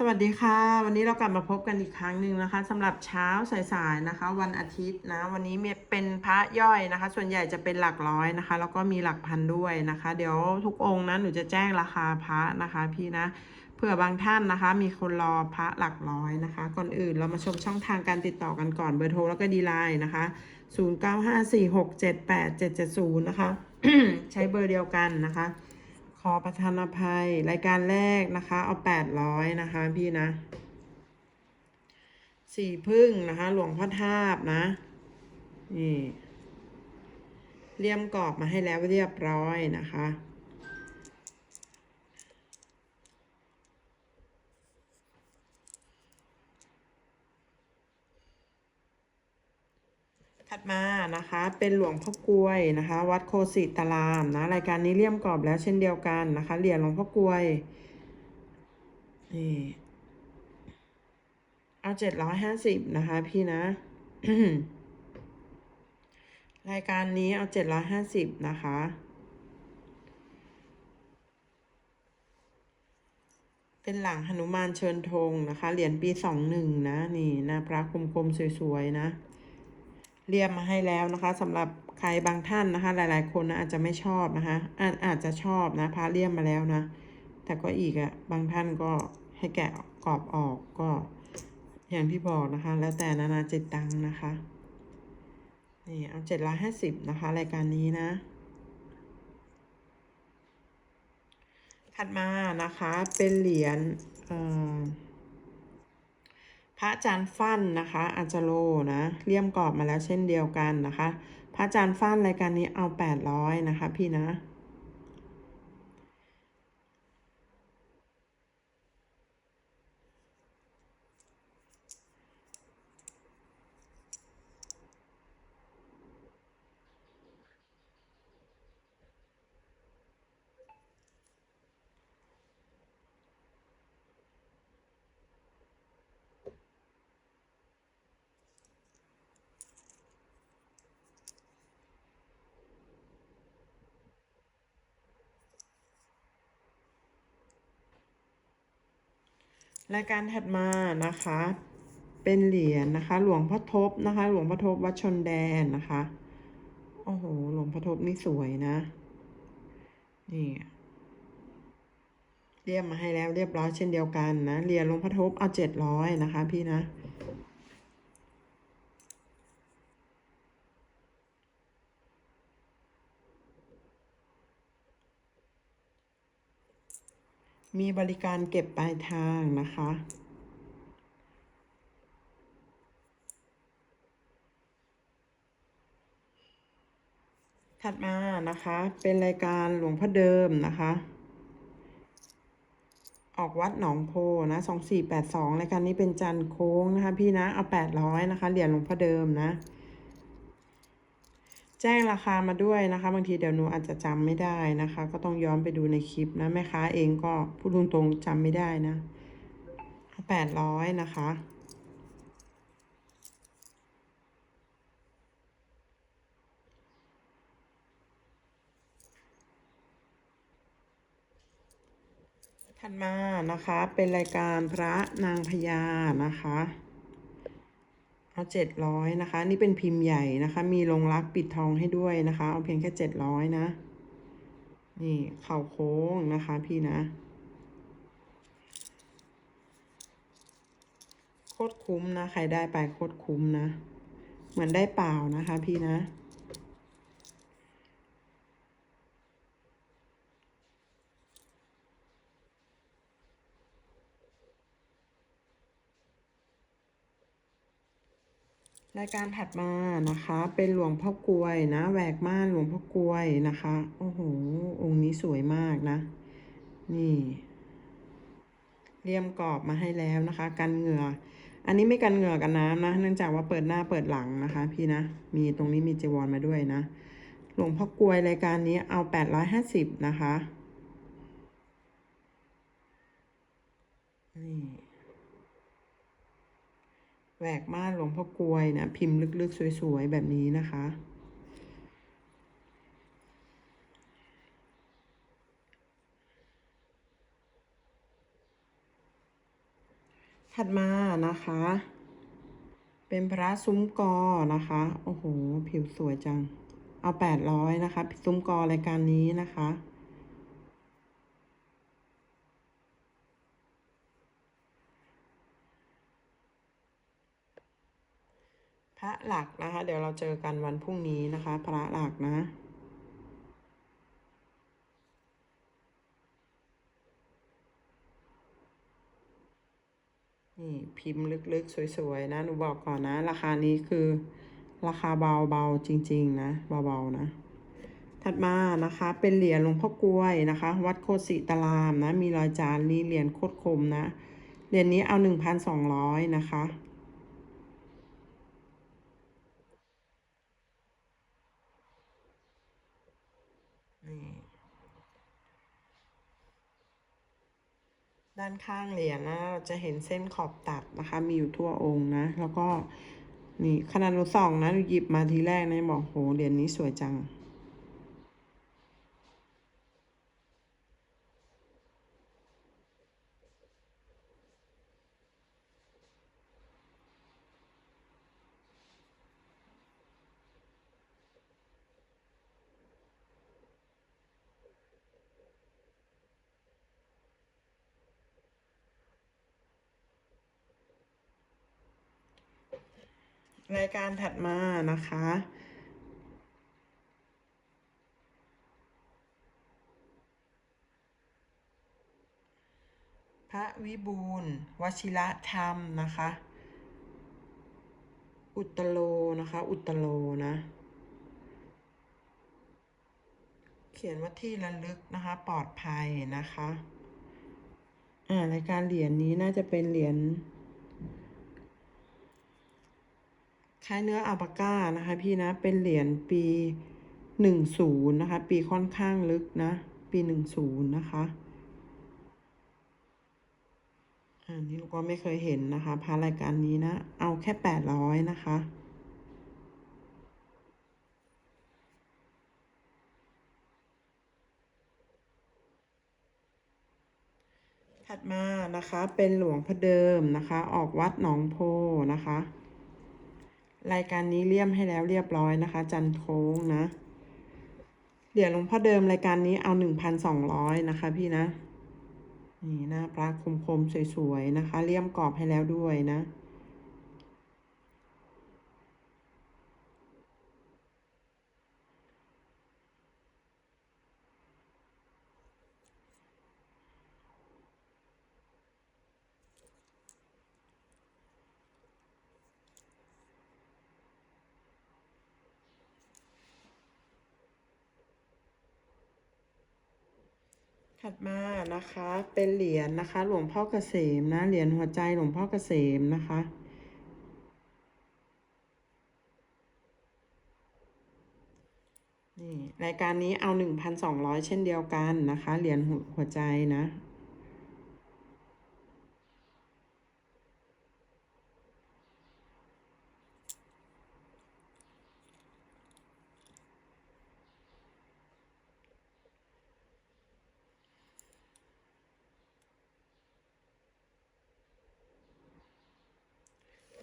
สวัสดีค่ะ วันนี้เรากลับมาพบกันอีกครั้งหนึ่งนะคะสำหรับเช้าสายๆนะคะ วันอาทิตย์นะวันนี้เป็นพระย่อยนะคะ ส่วนใหญ่จะเป็นหลักร้อยนะคะ แล้วก็มีหลักพันด้วยนะคะ เดี๋ยวทุกองค์นะหนูจะแจ้งราคาพระนะคะพี่นะเผื่อบางท่านนะคะ มีคนรอพระหลักร้อยนะคะ ก่อนอื่นเรามาชมช่องทางการติดต่อกันก่อนเบอร์โทรแล้วก็ดีไลน์นะคะ 0954678770 นะคะ ใช้เบอร์เดียวกันนะคะ ขอประทานอภัย รายการแรกนะคะ เอาแปดร้อยนะคะพี่นะ สี่พึ่งนะคะ หลวงพ่อทาบนะ นี่ เลี่ยมกรอบมาให้แล้วเรียบร้อยนะคะ มานะคะเป็นหลวงพ่อกลวยนะคะ วัดโคสิตารามนะรายการนี้เลี่ยมกรอบแล้วเช่นเดียวกันนะคะเหรียญหลวงพ่อกลวยนี่เอาเจ็ดร้อยห้าสิบนะคะ พี่นะ รายการนี้เอาเจ็ดร้อยห้าสิบนะคะเป็นหลังหนุมานเชิญธงนะคะ เหรียญปีสองหนึ่งนะ นี่หน้าพระคมๆสวย ๆ นะ เรียมมาให้แล้วนะคะสำหรับใครบางท่านนะคะ หลาย ๆ คนนะอาจจะไม่ชอบนะคะอาจอาจจะชอบนะพระเลี่ยมมาแล้วนะ แต่ก็อีกอะ่ะบางท่านก็ให้แกะกรอบออกก็อย่างที่บอกนะคะ แล้วแต่นานาจิตตังนะคะนี่เอาเจ็ดร้อยห้าสิบนะคะ รายการนี้นะ ถัดมานะคะเป็นเหรียญเอ่อ พระอาจารย์ฟั่นนะคะอาจารโลนะเลี่ยมกรอบมาแล้วเช่นเดียวกันนะคะ พระอาจารย์ฟั่นรายการนี้เอาแปดร้อยนะคะพี่นะ รายการถัดมานะคะ เป็นเหรียญนะคะ หลวงพ่อทบนะคะ หลวงพ่อทบวัดชนแดนนะคะโอ้โหหลวงพ่อทบนี่สวยนะ นี่เรียบมาให้แล้วเรียบร้อยเช่นเดียวกันนะเหรียญหลวงพ่อทบเอาเจ็ดร้อยนะคะ พี่นะ มีบริการเก็บปลายทางนะคะ ถัดมานะคะ เป็นรายการหลวงพ่อเดิมนะคะ ออกวัดหนองโพนะสองสี่แปดสองรายการนี้เป็นจันโค้งนะคะ พี่นะ เอาแปดร้อยนะคะ เหรียญหลวงพ่อเดิมนะ แจ้งราคามาด้วยนะคะ บางทีเดี๋ยวหนูอาจจะจำไม่ได้นะคะ ก็ต้องย้อนไปดูในคลิปนะแม่ค้าเองก็พูดตรงๆจำไม่ได้นะแปดร้อยนะคะถัดมานะคะเป็นรายการพระนางพญานะคะ เอาเจ็ดร้อยนะคะ นี่เป็นพิมพ์ใหญ่นะคะ มีลงรักปิดทองให้ด้วยนะคะ เอาเพียงแค่เจ็ดร้อยนะ นี่เข่าโค้งนะคะพี่นะ โคตรคุ้มนะ ใครได้ไปโคตรคุ้มนะ เหมือนได้เปล่านะคะพี่นะ รายการถัดมานะคะ เป็นหลวงพ่อกลวยนะแหวกม่านหลวงพ่อกลวยนะคะโอ้โหองค์นี้สวยมากนะ นี่เลี่ยมกรอบมาให้แล้วนะคะ กันเหงื่อ อันนี้ไม่กันเหงื่อกันน้ำนะ เนื่องจากว่าเปิดหน้าเปิดหลังนะคะ พี่นะ มีตรงนี้มีจีวรมาด้วยนะ หลวงพ่อกลวยรายการนี้เอาแปดร้อยห้าสิบนะคะนี่ แหวกม่านหลวงพ่อกลวยนะ พิมพ์ลึกๆ สวยๆ แบบนี้นะคะ ถัดมานะคะ เป็นพระซุ้มกอนะคะ โอ้โห ผิวสวยจัง เอาแปดร้อยนะคะซุ้มกอรายการนี้นะคะ พระหลักนะคะ เดี๋ยวเราเจอกันวันพรุ่งนี้นะคะ พระหลักนะนี่พิมพ์ลึกๆ สวยๆ นะ หนูบอกก่อนนะ ราคานี้คือราคาเบาๆ จริง ๆ นะ เบาๆ นะ ถัดมานะคะ เป็นเหรียญหลวงพ่อกล้วยนะคะ วัดโคสิตารามนะ มีรอยจานนี้เหรียญโคตรคมนะ เหรียญนี้เอาหนึ่งพันสองร้อยนะคะ นี่ ด้านข้างเหรียญนะเราจะเห็นเส้นขอบตัดนะคะ มีอยู่ทั่วองค์นะ แล้วก็นี่ขนาดหนูส่องนะหนูหยิบมาทีแรกนะบอกโหเหรียญนี้สวยจัง รายการถัดมานะคะ พระวิบูลวชิระธรรมนะคะ อุตโลนะคะ อุตโลนะ เขียนว่าที่ระลึกนะคะ ปลอดภัยนะคะ อ่ารายการเหรียญนี้น่าจะเป็นเหรียญ คล้เนื้ออัลปาก้านะคะพี่นะ เป็นเหรียญปีหนึ่งศูนย์นะคะ ปีค่อนข้างลึกนะ ปีหนึ่งศูนย์นะคะ อันนี้ลูกก็ไม่เคยเห็นนะคะ พารายการนี้นะ เอาแค่แปดร้อยนะคะถัดมานะคะเป็นหลวงพ่อเดิมนะคะ ออกวัดหนองโพนะคะ รายการนี้เลี่ยมให้แล้วเรียบร้อยนะคะ จันโค้งนะเหรียญหลวงพ่อเดิมรายการนี้เอาหนึ่งพันสองร้อยนะคะ พี่นะนี่หน้าปลาคมๆสวยๆนะคะเลี่ยมกรอบให้แล้วด้วยนะ ถัดมานะคะเป็นเหรียญนะคะ หลวงพ่อเกษมนะเหรียญหัวใจหลวงพ่อเกษมนะคะ นี่รายการนี้เอาหนึ่งพันสองร้อยเช่นเดียวกันนะคะเหรียญหัวหัวใจนะ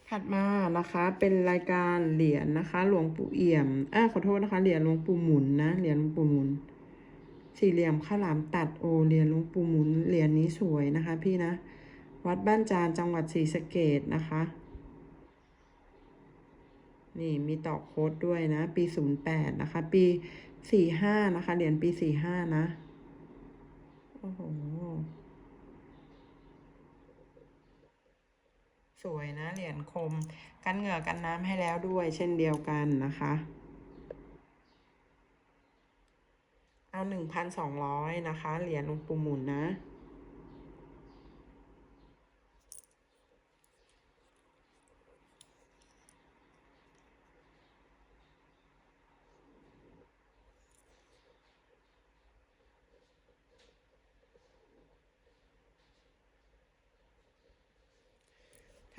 ถัดมานะคะเป็นรายการเหรียญนะคะ หลวงปู่เอี่ยมอ่าขอโทษนะคะเหรียญหลวงปู่หมุนนะเหรียญหลวงปู่หมุน สี่เหลี่ยมข้าวหลามตัดโอเหรียญหลวงปู่หมุนเหรียญนี้สวยนะคะ พี่นะ วัดบ้านจานจังหวัดศรีสะเกดนะคะ นี่มีต่อโค้ดด้วยนะ ปีศูนย์แปดนะคะ ปีสี่ห้านะคะเหรียญปีสี่ห้านะโอ้โห สวยนะเหรียญคม กันเหงื่อกันน้ำให้แล้วด้วยเช่นเดียวกันนะคะ เอาหนึ่งพันสองร้อยนะคะ เหรียญหลวงปู่หมุนนะ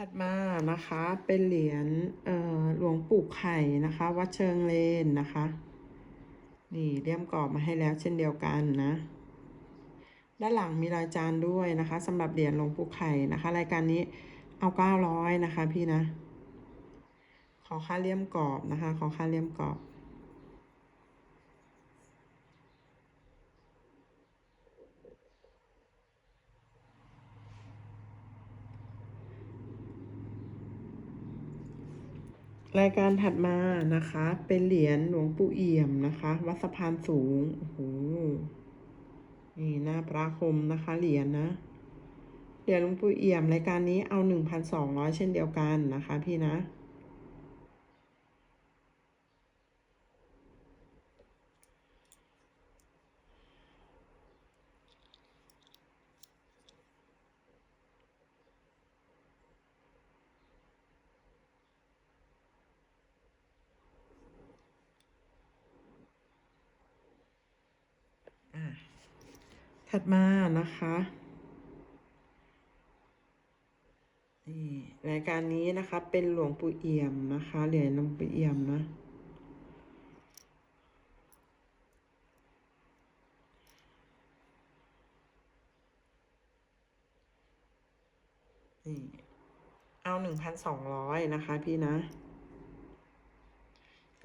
ถัดมานะคะเป็นเหรียญหลวงปู่ไข่นะคะ วัดเชิงเลนนะคะ นี่เลี่ยมกรอบมาให้แล้วเช่นเดียวกันนะ ด้านหลังมีรอยจานด้วยนะคะสำหรับเหรียญหลวงปู่ไข่นะคะ รายการนี้เอาเก้าร้อยนะคะพี่นะ ขอค่าเลี่ยมกรอบนะคะ ขอค่าเลี่ยมกรอบ รายการถัดมานะคะ เป็นเหรียญหลวงปู่เอี่ยมนะคะ วัดสะพานสูง โอ้โห นี่หน้าพระคมนะคะ เหรียญนะเหรียญหลวงปู่เอี่ยมรายการนี้เอาหนึ่งพันสองร้อยเช่นเดียวกันนะคะ พี่นะ ถัดมานะคะนี่รายการนี้นะคะ เป็นหลวงปู่เอี่ยมนะคะเหรียญหลวงปู่เอี่ยมนะนี่เอาหนึ่งพันสองร้อยนะคะพี่นะ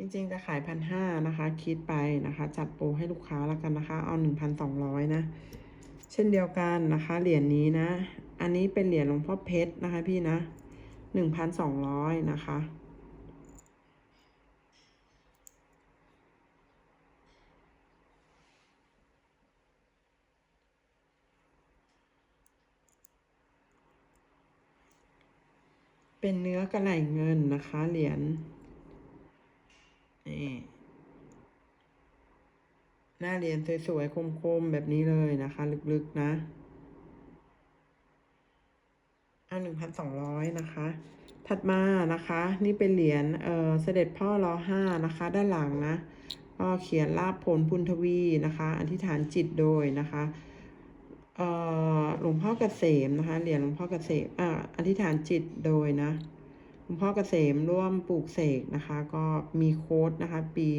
จริงๆจะขายพันห้านะคะ คิดไปนะคะ จัดโปรให้ลูกค้าแล้วกันนะคะ เอาหนึ่งพันสองร้อยนะ เช่นเดียวกันนะคะ เหรียญนี้นะ อันนี้เป็นเหรียญหลวงพ่อเพชรนะคะ พี่นะหนึ่งพันสองร้อยนะคะเป็นเนื้อกระไหลเงินนะคะ เหรียญ นี่หน้าเหรียญสวยๆ คมๆ แบบนี้เลยนะคะ ลึกๆนะเอาหนึ่งพันสองร้อยนะคะ ถัดมานะคะ นี่เป็นเหรียญเออเสด็จพ่อรอห้านะคะ ด้านหลังนะก็เขียนลาบผลพุนทวีนะคะ อธิษฐานจิตโดยนะคะเออหลวงพ่อเกษมนะคะ เหรียญหลวงพ่อเกษมอ่าอธิษฐานจิตโดยนะ หลวงพ่อเกษมร่วมปลูกเสกนะคะ ก็มีโค้ดนะคะ ปี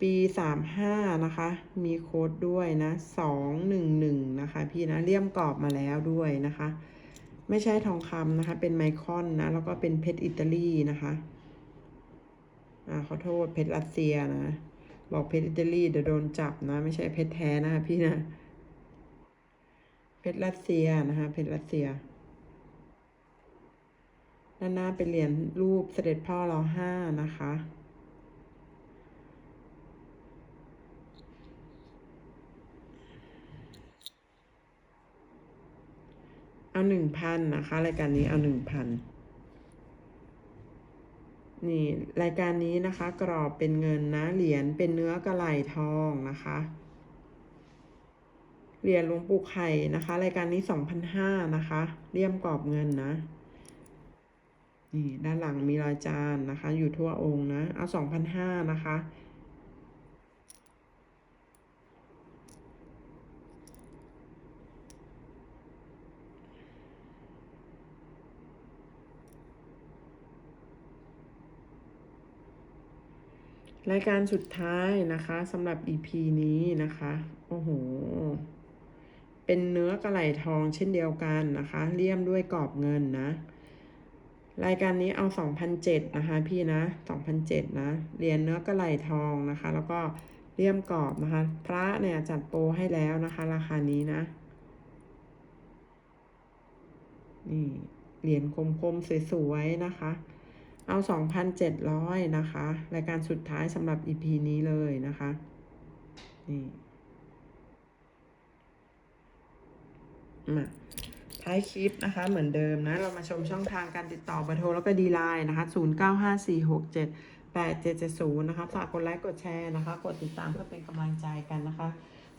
ปีสามห้านะคะ มีโค้ดด้วยนะสองหนึ่งหนึ่งนะคะ พี่นะเลี่ยมกรอบมาแล้วด้วยนะคะ ไม่ใช่ทองคำนะคะ เป็นไมคอนนะ แล้วก็เป็นเพชรอิตาลีนะคะ อ่าขอโทษเพชรรัสเซียนะ บอกเพชรอิตาลีเดี๋ยวโดนจับนะ ไม่ใช่เพชรแท้นะพี่นะ เพชรรัสเซียนะคะ เพชรรัสเซีย ด้านหน้าเป็นเหรียญรูปเสด็จพ่อรอห้านะคะ เอาหนึ่งพันนะคะรายการนี้เอาหนึ่งพันนี่รายการนี้นะคะ กรอบเป็นเงินนะเหรียญเป็นเนื้อกระไหลทองนะคะเหรียญหลวงปู่ไข่นะคะ รายการนี้สองพันห้านะคะเลี่ยมกรอบเงินนะ นี่ด้านหลังมีรอยจานนะคะ อยู่ทั่วองค์นะ เอาสองพันห้านะคะ รายการสุดท้ายนะคะสำหรับ EP นี้นะคะ โอ้โห เป็นเนื้อกระไหลทองเช่นเดียวกันนะคะ เลี่ยมด้วยกรอบเงินนะ รายการนี้เอา 2,007 นะคะ พี่นะ 2,007 นะ เหรียญเนื้อกระไหลทองนะคะ แล้วก็เลี่ยมกรอบนะคะ พระเนี่ยจัดโปรให้แล้วนะคะ ราคานี้นะ นี่เหรียญคมๆสวยๆนะคะ เอา 2,700 นะคะ รายการสุดท้ายสำหรับ EP นี้เลยนะคะ นี่มา ท้ายคลิปนะคะเหมือนเดิมนะ เรามาชมช่องทางการติดต่อเบอร์โทรแล้วก็ดีไลน์นะคะ 095467 8770 นะคะฝากกดไลค์กดแชร์นะคะ กดติดตามเพื่อเป็นกำลังใจกันนะคะ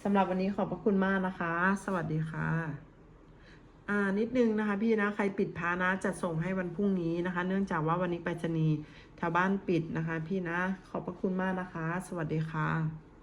สำหรับวันนี้ขอบพระคุณมากนะคะ สวัสดีค่ะ อ่านิดนึงนะคะ พี่นะใครปิดพานะจะส่งให้วันพรุ่งนี้นะคะ เนื่องจากว่าวันนี้ไปรษณีย์แถวบ้านปิดนะคะ พี่นะขอบพระคุณมากนะคะ สวัสดีค่ะ